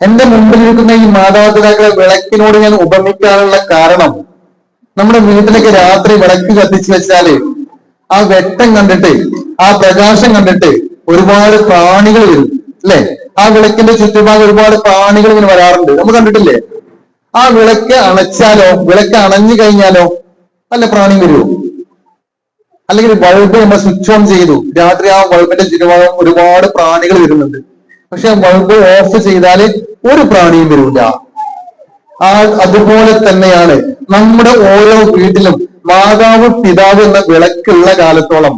എന്റെ മുമ്പിലിരിക്കുന്ന ഈ മാതാപിതാക്കളെ വിളക്കിനോട് ഞാൻ ഉപമിക്കാനുള്ള കാരണം നമ്മുടെ വീട്ടിലേക്ക് രാത്രി വിളക്ക് കത്തിച്ചു വെച്ചാൽ ആ വെട്ടം കണ്ടിട്ട് ആ പ്രകാശം കണ്ടിട്ട് ഒരുപാട് പ്രാണികൾ വരും അല്ലെ? ആ വിളക്കിന്റെ ചുറ്റുപാട് ഒരുപാട് പ്രാണികൾ ഇങ്ങനെ വരാറുണ്ട്. നമ്മൾ കണ്ടിട്ടില്ലേ? ആ വിളക്ക് അണച്ചാലോ വിളക്ക് അണഞ്ഞു കഴിഞ്ഞാലോ നല്ല പ്രാണി വരുമോ അല്ലെങ്കിൽ ബൾബ് നമ്മൾ സ്വിച്ച് ഓൺ ചെയ്തു. രാത്രി ആ ബൾബിന്റെ ചുറ്റുപാടും ഒരുപാട് പ്രാണികൾ വരുന്നുണ്ട്. പക്ഷെ ബൾബ് ഓഫ് ചെയ്താൽ ഒരു പ്രാണിയും വരില്ല ആ അതുപോലെ തന്നെയാണ് നമ്മുടെ ഓരോ വീട്ടിലും മാതാവ് പിതാവ് എന്ന വിളക്കുള്ള കാലത്തോളം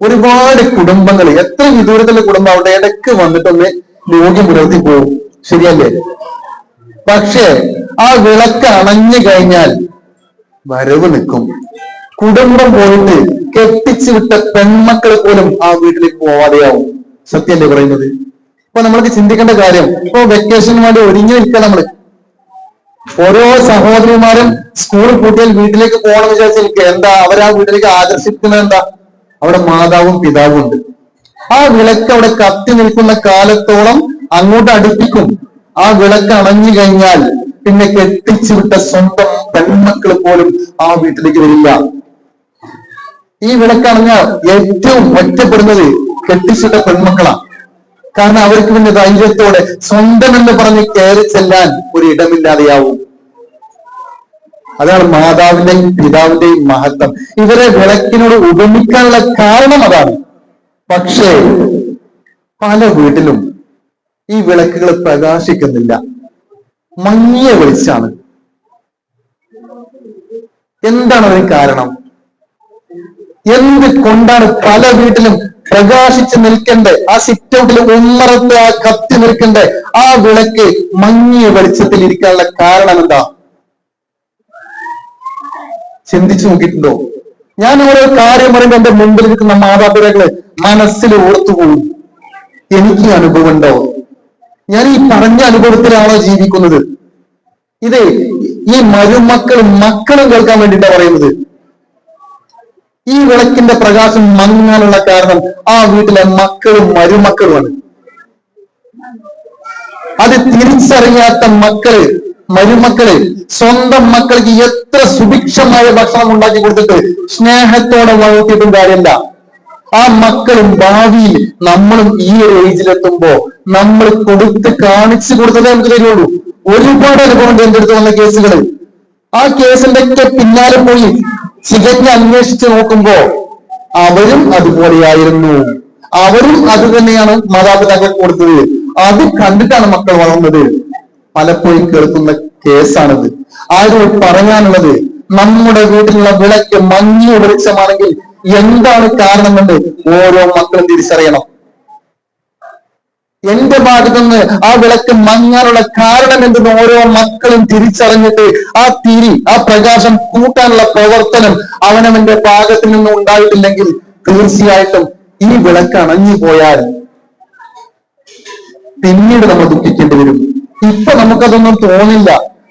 ഒരുപാട് കുടുംബങ്ങൾ എത്ര വിദൂരത്തിലെ കുടുംബം അവിടെ ഇടയ്ക്ക് വന്നിട്ടൊന്ന് രോഗ്യം പുലർത്തി പോകും. ശരിയല്ലേ? പക്ഷേ ആ വിളക്ക് അണഞ്ഞു കഴിഞ്ഞാൽ വരവ് നിൽക്കും. കുടുംബം പോയിട്ട് കെട്ടിച്ചു വിട്ട പെൺമക്കൾ പോലും ആ വീട്ടിലേക്ക് പോവാതെയാവും. സത്യല്ലേ പറയുന്നത്? ഇപ്പൊ നമ്മൾക്ക് ചിന്തിക്കേണ്ട കാര്യം ഇപ്പൊ വെക്കേഷന് വേണ്ടി ഒരുങ്ങി നിൽക്കുക നമ്മൾ. ഓരോ സഹോദരിമാരും സ്കൂൾ പൂട്ടിയാൽ വീട്ടിലേക്ക് പോകണം വിചാരിച്ച് എന്താ? അവരാ വീട്ടിലേക്ക് ആകർഷിക്കുന്നത് എന്താ? അവിടെ മാതാവും പിതാവും ഉണ്ട്. ആ വിളക്ക് അവിടെ കത്തി നിൽക്കുന്ന കാലത്തോളം അങ്ങോട്ട് അടുപ്പിക്കും. ആ വിളക്ക് അണഞ്ഞു കഴിഞ്ഞാൽ പിന്നെ കെട്ടിച്ചു വിട്ട സ്വന്തം പെൺമക്കൾ പോലും ആ വീട്ടിലേക്ക് വരില്ല. ഈ വിളക്കണഞ്ഞ ഏറ്റവും ഒറ്റപ്പെടുന്നത് കെട്ടിച്ചിട്ട പെൺമക്കളാണ് കാരണം അവർക്ക് പിന്നെ ധൈര്യത്തോടെ സ്വന്തം എന്ന് പറഞ്ഞ് കയറി ചെല്ലാൻ ഒരു ഇടമില്ലാതെയാവും. അതാണ് മാതാവിന്റെയും പിതാവിന്റെയും മഹത്വം. ഇവരെ വിളക്കിനോട് ഉപമിക്കാനുള്ള കാരണം അതാണ്. പക്ഷേ പല വീട്ടിലും ഈ വിളക്കുകൾ പ്രകാശിക്കുന്നില്ല. മങ്ങിയ വെളിച്ചാണ് എന്താണ് അതിന് കാരണം? എന്ത് കൊണ്ടാണ് പല വീട്ടിലും പ്രകാശിച്ച് നിൽക്കണ്ടേ ആ സിറ്റൗട്ടിൽ ഉമ്മറത്ത് ആ കത്തി നിൽക്കണ്ടേ ആ വിളക്ക് മങ്ങിയ വെളിച്ചത്തിൽ ഇരിക്കാനുള്ള കാരണം എന്താ ചിന്തിച്ചു നോക്കിയിട്ടുണ്ടോ? ഞാൻ ഓരോ കാര്യം പറയുമ്പോൾ എന്റെ മുമ്പിൽ നിൽക്കുന്ന മാതാപിതാക്കൾ മനസ്സിൽ ഓർത്തുപോകും എനിക്ക് അനുഭവം ഉണ്ടോ? ഞാൻ ഈ പറഞ്ഞ അനുഭവത്തിലാണോ ജീവിക്കുന്നത്? ഇത് ഈ മരുമക്കളും മക്കളും കേൾക്കാൻ വേണ്ടിയിട്ടാണ് പറയുന്നത്. ഈ വിളക്കിന്റെ പ്രകാശം മങ്ങാനുള്ള കാരണം ആ വീട്ടിലെ മക്കളും മരുമക്കളുമാണ്. അത് തിരിച്ചറിയാത്ത മക്കൾ മരുമക്കൾ സ്വന്തം മക്കൾക്ക് എത്ര സുഭിക്ഷമായ ഭക്ഷണം ഉണ്ടാക്കി കൊടുത്തിട്ട് സ്നേഹത്തോടെ വളർത്തിയിട്ടും കാര്യമില്ല. ആ മക്കളും ഭാവിയിൽ നമ്മളും ഈ ഒരു ഏജിലെത്തുമ്പോ നമ്മൾ കൊടുത്ത് കാണിച്ചു കൊടുത്തതേ നമുക്ക് തരുള്ളൂ. ഒരുപാട് അനുഭവം എന്റെ അടുത്ത് വന്ന കേസുകൾ. ആ കേസിന്റെ ഒക്കെ പിന്നാലെ പോയി ചികഞ്ഞ് അന്വേഷിച്ച് നോക്കുമ്പോ അവരും അതുപോലെയായിരുന്നു. അവരും അത് തന്നെയാണ് മാതാപിതാക്കൾ കൊടുത്തത്. അത് കണ്ടിട്ടാണ് മക്കൾ വളർന്നത്. പലപ്പോഴും കേൾക്കുന്ന കേസാണിത്. ആരോട് പറയാനുള്ളത്? നമ്മുടെ വീട്ടിലുള്ള വിളക്ക് മഞ്ഞ വെളിച്ചമാണെങ്കിൽ എന്താണ് കാരണമെന്ന് ഓരോ മക്കളും തിരിച്ചറിയണം. എന്റെ ഭാഗത്തുനിന്ന് ആ വിളക്ക് മങ്ങാനുള്ള കാരണം എന്തെന്ന് ഓരോ മക്കളും തിരിച്ചറിഞ്ഞിട്ട് ആ തിരി ആ പ്രകാശം കൂട്ടാനുള്ള പ്രവർത്തനം അവനവന്റെ ഭാഗത്തിൽ നിന്നും ഉണ്ടായിട്ടില്ലെങ്കിൽ തീർച്ചയായിട്ടും ഈ വിളക്ക് അണഞ്ഞു പോയാൽ പിന്നീട് നമ്മൾ ദുഃഖിക്കേണ്ടി വരും. ഇപ്പൊ നമുക്കതൊന്നും തോന്നില്ല.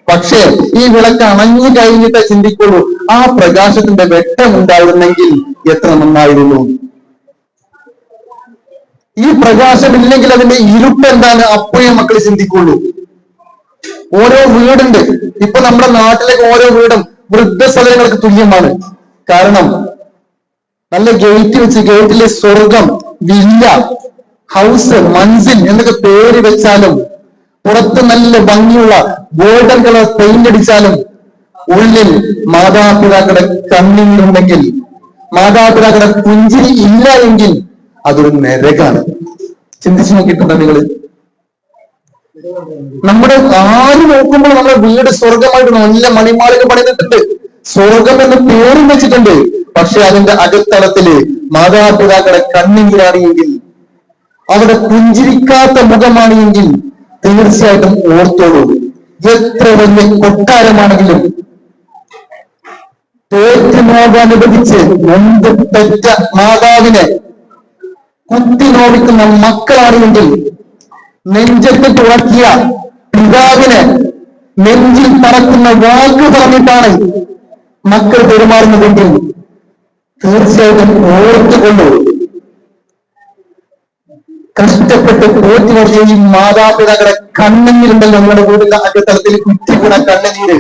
പക്ഷേ ഈ വിളക്ക് അണഞ്ഞു കഴിഞ്ഞിട്ട് ചിന്തിക്കുള്ളൂ. ആ പ്രകാശത്തിന്റെ വെട്ടം ഉണ്ടായിരുന്നെങ്കിൽ എത്ര നന്നായിരുന്നു. ഈ പ്രകാശമില്ലെങ്കിൽ അതിന്റെ ഇരുട്ട് എന്താണ്? അപ്പോഴേ മക്കൾ ചിന്തിക്കുള്ളൂ. ഓരോ വീടുണ്ട്. ഇപ്പൊ നമ്മുടെ നാട്ടിലേക്ക് ഓരോ വീടും വൃദ്ധസ്ഥലങ്ങൾക്ക് തുല്യമാണ്. കാരണം നല്ല ഗേറ്റ് വെച്ച് ഗേറ്റിലെ സ്വർഗം വില്ല ഹൗസ് മൻസിൽ എന്നൊക്കെ പേര് വെച്ചാലും പുറത്ത് നല്ല ഭംഗിയുള്ള ഗോൾഡൻ കളർ പെയിന്റ് അടിച്ചാലും ഉള്ളിൽ മാതാപിതാക്കളുടെ കണ്ണീരുണ്ടെങ്കിൽ മാതാപിതാക്കളുടെ പുഞ്ചിരി ഇല്ല എങ്കിൽ അതൊരു നരകാണ് ചിന്തിച്ചു നോക്കിയിട്ടുണ്ടോ നിങ്ങൾ. നമ്മുടെ ആര് നോക്കുമ്പോൾ നമ്മുടെ വീട് സ്വർഗമായിട്ട് നല്ല മണിമാളിക പണിതിട്ടുണ്ട്. സ്വർഗം എന്ന് പേരും വെച്ചിട്ടുണ്ട്. പക്ഷെ അതിന്റെ അകത്തളത്തിൽ മാതാപിതാക്കളെ കണ്ണീരാണ് എങ്കിൽ അവിടെ പുഞ്ചിരിക്കാത്ത മുഖമാണ് എങ്കിൽ തീർച്ചയായിട്ടും ഓർത്തോളൂ. എത്ര വലിയ കൊട്ടാരമാണെങ്കിലും തോറ്റുനോകാനുബന്ധിച്ച് മുമ്പ് പെറ്റ മാതാവിനെ കുത്തി നോവിക്കുന്ന മക്കളാണെങ്കിൽ നെഞ്ചത്ത് തുറക്കിയ പിതാവിന് നെഞ്ചിൽ പറക്കുന്ന വാക്ക് പറഞ്ഞിട്ടാണ് മക്കൾ പെരുമാറുന്നതെങ്കിൽ തീർച്ചയായിട്ടും ഓർത്തുകൊള്ളൂ. കഷ്ടപ്പെട്ട് പോറ്റി വർഷം ഈ മാതാപിതാക്കളെ കണ്ണുനീരുണ്ടല്ലോ നമ്മുടെ വീടിന്റെ അകത്തലത്തിൽ കുറ്റിക്കുന്ന കണ്ണുനീര്.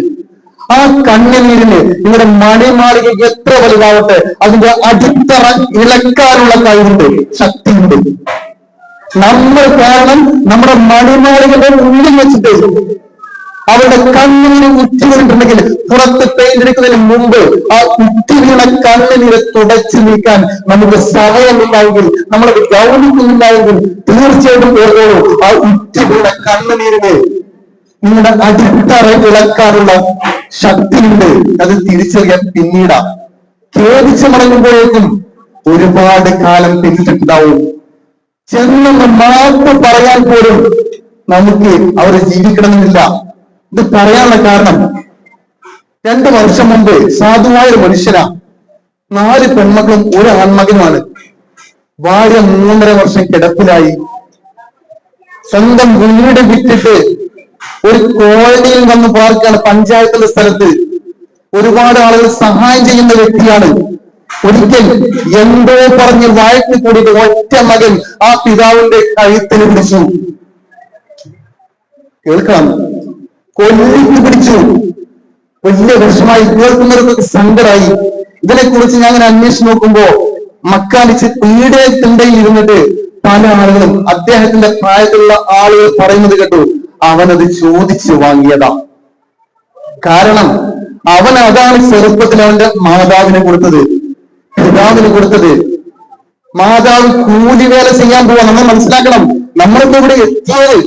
ആ കണ്ണുനീരിന് നിങ്ങളുടെ മണിമാളിക എത്ര വലുതാവട്ടെ അതിന്റെ അടിത്തറ ഇളക്കാനുള്ള കഴിവുണ്ട് ശക്തിയുണ്ട്. നമ്മൾ കാരണം നമ്മുടെ മണിമാളികളുടെ ഉള്ളിൽ വെച്ചിട്ട് അവരുടെ കണ്ണുനീര് ഉറ്റി വീണിട്ടുണ്ടെങ്കിൽ പുറത്ത് പെയിന്റ് മുമ്പ് ആ ഉറ്റി കണ്ണിനെ തുടച്ചു നീക്കാൻ നമുക്ക് സമയമില്ലായെങ്കിൽ നമ്മൾ ഗൗനിക്കുന്നില്ലായെങ്കിൽ തീർച്ചയായിട്ടും ഓർത്തോളൂ ആ ഉറ്റി വീണ കണ്ണുനീരിന് നിങ്ങളുടെ അടിത്തറ ഇളക്കാനുള്ള ശക്തിയുണ്ട്. അത് തിരിച്ചറിയാൻ പിന്നീടാ. ഖേദിച്ച് മടങ്ങുമ്പോഴേക്കും ഒരുപാട് കാലം പിന്നിട്ടുണ്ടാവും ചെന്നൊന്ന് മാപ്പ് പറയാൻ പോലും നമുക്ക് അവരെ ജീവിക്കണമെന്നില്ല. ഇത് പറയാനുള്ള കാരണം രണ്ടു വർഷം മുമ്പ് സാധുവായ ഒരു മനുഷ്യനാ. നാല് പെൺമക്കളും ഒരു ആൺമകനുമാണ്. ഭാര്യ മൂന്നര വർഷം കിടപ്പിലായി. സ്വന്തം വീട് വിറ്റിട്ട് ഒരു കോളനിയിൽ വന്ന് പാർക്കാണ് പഞ്ചായത്തിന്റെ സ്ഥലത്ത്. ഒരുപാട് ആളുകൾ സഹായം ചെയ്യുന്ന വ്യക്തിയാണ്. ഒരിക്കൽ എന്തോ പറഞ്ഞ് വഴക്ക് കൂടിയിട്ട് ഒറ്റ മകൻ ആ പിതാവിന്റെ കഴുത്തിന് പിടിച്ചു. കേൾക്കാം കൊല്ലിക്ക് പിടിച്ചു. വലിയ വിഷമായി കേൾക്കുന്നവർക്ക് സങ്കടമായി ഇതിനെ കുറിച്ച് ഞാൻ അന്വേഷിച്ച് നോക്കുമ്പോ മക്കാലിച്ച് പീഡയത്തിണ്ടയിൽ ഇരുന്നിട്ട് പല ആളുകളും അദ്ദേഹത്തിന്റെ പ്രായത്തിലുള്ള ആളുകൾ പറയുന്നത് കേട്ടു. അവനത് ചോദിച്ചു വാങ്ങിയതാ. കാരണം അവൻ അതാണ് ചെറുപ്പത്തിൽ അവന്റെ മാതാവിനെ കൊടുത്തത്. പിതാവിന് കൊടുത്തത്. മാതാവ് കൂലിവേല ചെയ്യാൻ പോവാ. നമ്മൾ മനസ്സിലാക്കണം. നമ്മളിപ്പോ ഇവിടെ എത്തിയത്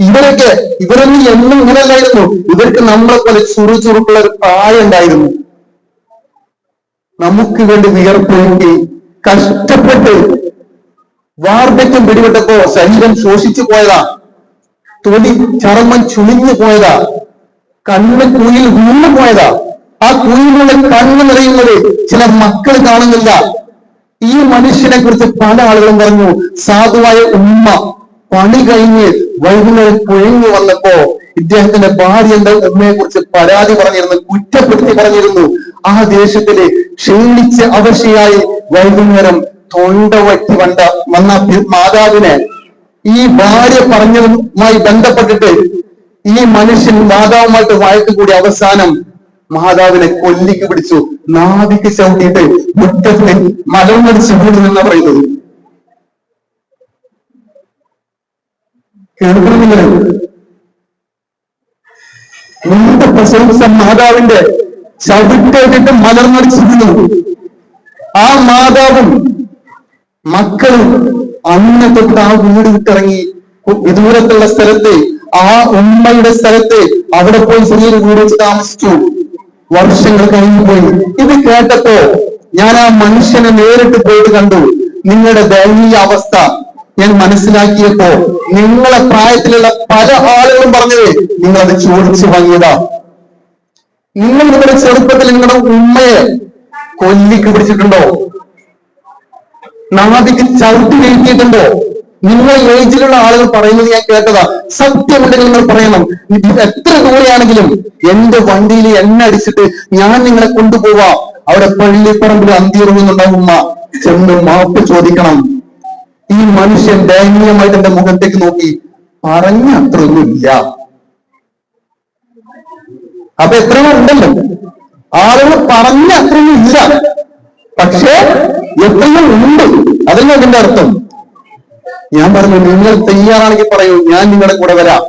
ഇവരൊക്കെ ഇവരൊന്നും എന്നും ഇങ്ങനെയല്ലായിരുന്നു ഇവർക്ക് നമ്മളെ പോലെ ചുറുചുറുക്കുള്ള ഒരു പ്രായം ഉണ്ടായിരുന്നു. നമുക്ക് വേണ്ടി വിയർപ്പൊഴുക്കി കഷ്ടപ്പെട്ട് വാർദ്ധക്യം പിടിപെട്ടപ്പോ ശരീരം ശോഷിച്ചു പോയതാ. തൊലി ചർമ്മം ചുളിഞ്ഞു പോയതാ. കണ്ണ് കുയിൽ വീണു പോയതാ. ആ കുയിലുള്ള കണ്ണ് നിറയുന്നത് ചില മക്കൾ കാണുന്നില്ല. ഈ മനുഷ്യനെ കുറിച്ച് പല ആളുകളും പറഞ്ഞു സാധുവായ ഉമ്മ. പണി കഴിഞ്ഞ് വൈകുന്നേരം കുഴഞ്ഞു വന്നപ്പോ ഇദ്ദേഹത്തിന്റെ ഭാര്യ എന്റെ ഉമ്മയെ കുറിച്ച് പരാതി പറഞ്ഞിരുന്നു കുറ്റപ്പെടുത്തി പറഞ്ഞിരുന്നു. ആ ദേശത്തിൽ ക്ഷീണിച്ച് അവശയായി വൈകുന്നേരം തൊണ്ട വറ്റി വന്ന മാതാവിനെ ഈ ഭാര്യ പറഞ്ഞതുമായി ബന്ധപ്പെട്ടിട്ട് ഈ മനുഷ്യൻ മാതാവുമായിട്ട് വഴക്ക് കൂടി അവസാനം മാതാവിനെ കൊല്ലിക്ക് പിടിച്ചു. നാവിക്ക് ചവിട്ടിയിട്ട് മുറ്റത്ത് മലമടിച്ച് വീണു എന്നാ പറയുന്നത്. മുമ്പ് പ്രസവിച്ച മാതാവിന്റെ ചവിട്ടേറ്റിട്ട് മലർന്നടിച്ചിരുന്നു ആ മാതാവും മക്കളും അന്ന് തൊട്ട് ആ വീട് വിട്ടിറങ്ങി. വിദൂരത്തുള്ള സ്ഥലത്ത് ആ ഉമ്മയുടെ സ്ഥലത്ത് അവിടെ പോയി ചെറിയൊരു വീട് വെച്ച് താമസിച്ചു. വർഷങ്ങൾ കഴിഞ്ഞു പോയി. ഇത് കേട്ടപ്പോ ഞാൻ ആ മനുഷ്യനെ നേരിട്ട് പോയിട്ട് കണ്ടു. നിങ്ങളുടെ ദയനീയ അവസ്ഥ ഞാൻ മനസ്സിലാക്കിയപ്പോ നിങ്ങളെ പ്രായത്തിലുള്ള പല ആളുകളും പറഞ്ഞത് നിങ്ങളത് ചോദിച്ചു വാങ്ങിയതാ. നിങ്ങൾ നിങ്ങളുടെ ചെറുപ്പത്തിൽ നിങ്ങളുടെ ഉമ്മയെ കൊല്ലിക്ക് പിടിച്ചിട്ടുണ്ടോ? നാദിക്ക് ചവിട്ടി വീഴ്ത്തിയിട്ടുണ്ടോ? നിങ്ങൾ ഏജിലുള്ള ആളുകൾ പറയുന്നത് ഞാൻ കേട്ടതാ. സത്യമുണ്ടെങ്കിൽ നിങ്ങൾ പറയണം. എത്ര ദൂരെയാണെങ്കിലും എന്റെ വണ്ടിയിൽ എണ്ണ അടിച്ചിട്ട് ഞാൻ നിങ്ങളെ കൊണ്ടുപോവാ. അവിടെ പള്ളിപ്പറമ്പിൽ അന്തിയിറങ്ങുന്നുണ്ടാവും ചെന്ന് മാപ്പ് ചോദിക്കണം. ഈ മനുഷ്യൻ ദയനീയമായിട്ട് എന്റെ മുഖത്തേക്ക് നോക്കി. പറഞ്ഞ അത്രയൊന്നുമില്ല. അപ്പൊ എത്രയോ ഉണ്ടല്ലോ ആളുകൾ പറഞ്ഞ അത്രയൊന്നും ഇല്ല പക്ഷേ എത്രയോ ഉണ്ട്. അതല്ല അതിന്റെ അർത്ഥം? ഞാൻ പറഞ്ഞു നിങ്ങൾ തയ്യാറാണെങ്കിൽ പറയൂ ഞാൻ നിങ്ങളുടെ കൂടെ വരാം.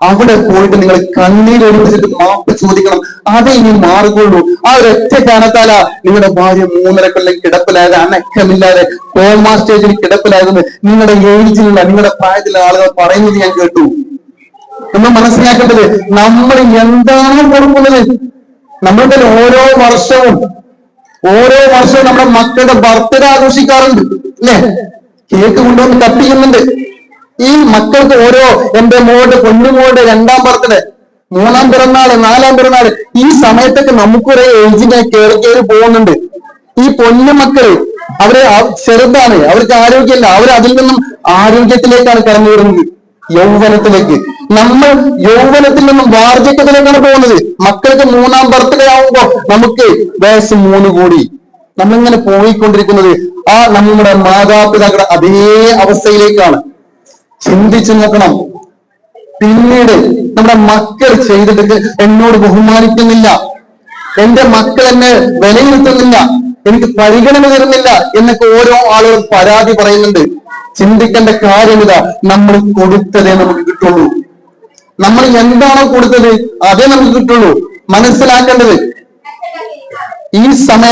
അവിടെ പോയിട്ട് നിങ്ങൾ കണ്ണീരൊലിപ്പിച്ചിട്ട് മാപ്പ് ചോദിക്കണം. അതേ ഇനി മാറുകയുള്ളൂ ആ ഒരൊറ്റ കാരണത്താലാ നിങ്ങളുടെ ഭാര്യ മൂന്നര കൊല്ലം കിടപ്പിലായത് അനക്കമില്ലാതെ കോമാ സ്റ്റേജിൽ കിടപ്പിലായതെന്ന് നിങ്ങളുടെ ഏജിലുള്ള നിങ്ങളുടെ പ്രായത്തിലുള്ള ആളുകൾ പറയുന്നത് ഞാൻ കേട്ടു. നമ്മൾ മനസ്സിലാക്കേണ്ടത് നമ്മൾ എന്താണ് കൊടുക്കുന്നത് നമ്മളുടെ ഓരോ വർഷവും ഓരോ വർഷവും നമ്മുടെ മക്കളുടെ ബർത്ത്ഡേ ആഘോഷിക്കാറുണ്ട് അല്ലേ? കേക്ക് കൊണ്ടുവന്ന് കത്തിക്കുന്നുണ്ട്. ഈ മക്കൾക്ക് ഓരോ എന്റെ മോളുടെ കൊണ്ടുമോളുടെ രണ്ടാം ബർത്ത്ഡേ മൂന്നാം പിറന്നാൾ നാലാം പിറന്നാൾ ഈ സമയത്തൊക്കെ നമുക്കൊരു ഏജിനെ കയറി കയറി പോകുന്നുണ്ട്. ഈ പൊന്നു മക്കൾ അവർ ചെറുതാണ് അവർക്ക് ആരോഗ്യമില്ല അവർ അതിൽ നിന്നും ആരോഗ്യത്തിലേക്കാണ് കടന്നു വരുന്നത്. യൗവനത്തിലേക്ക്. നമ്മൾ യൗവനത്തിൽ നിന്നും വാർദ്ധക്യത്തിലേക്കാണ് പോകുന്നത്. മക്കൾക്ക് മൂന്നാം ബർത്ത്ഡേ ആവുമ്പോ നമുക്ക് വയസ്സ് മൂന്ന് കൂടി. നമ്മളിങ്ങനെ പോയിക്കൊണ്ടിരിക്കുന്നത്. ആ നമ്മുടെ മാതാപിതാക്കളുടെ അതേ അവസ്ഥയിലേക്കാണ്. ചിന്തിച്ചു നോക്കണം. പിന്നീട് നമ്മുടെ മക്കൾ ചെയ്തിട്ട് എന്നോട് ബഹുമാനിക്കുന്നില്ല. എന്റെ മക്കൾ എന്നെ വിലയിരുത്തുന്നില്ല. എനിക്ക് പരിഗണന തരുന്നില്ല എന്നൊക്കെ ഓരോ ആളുകളും പരാതി പറയുന്നുണ്ട്. ചിന്തിക്കേണ്ട കാര്യമില്ല നമ്മൾ കൊടുത്തതേ നമുക്ക് കിട്ടുള്ളൂ. നമ്മൾ എന്താണോ കൊടുത്തത് അതേ നമുക്ക് കിട്ടുള്ളൂ. മനസ്സിലാക്കേണ്ടത്. ഈ സമയം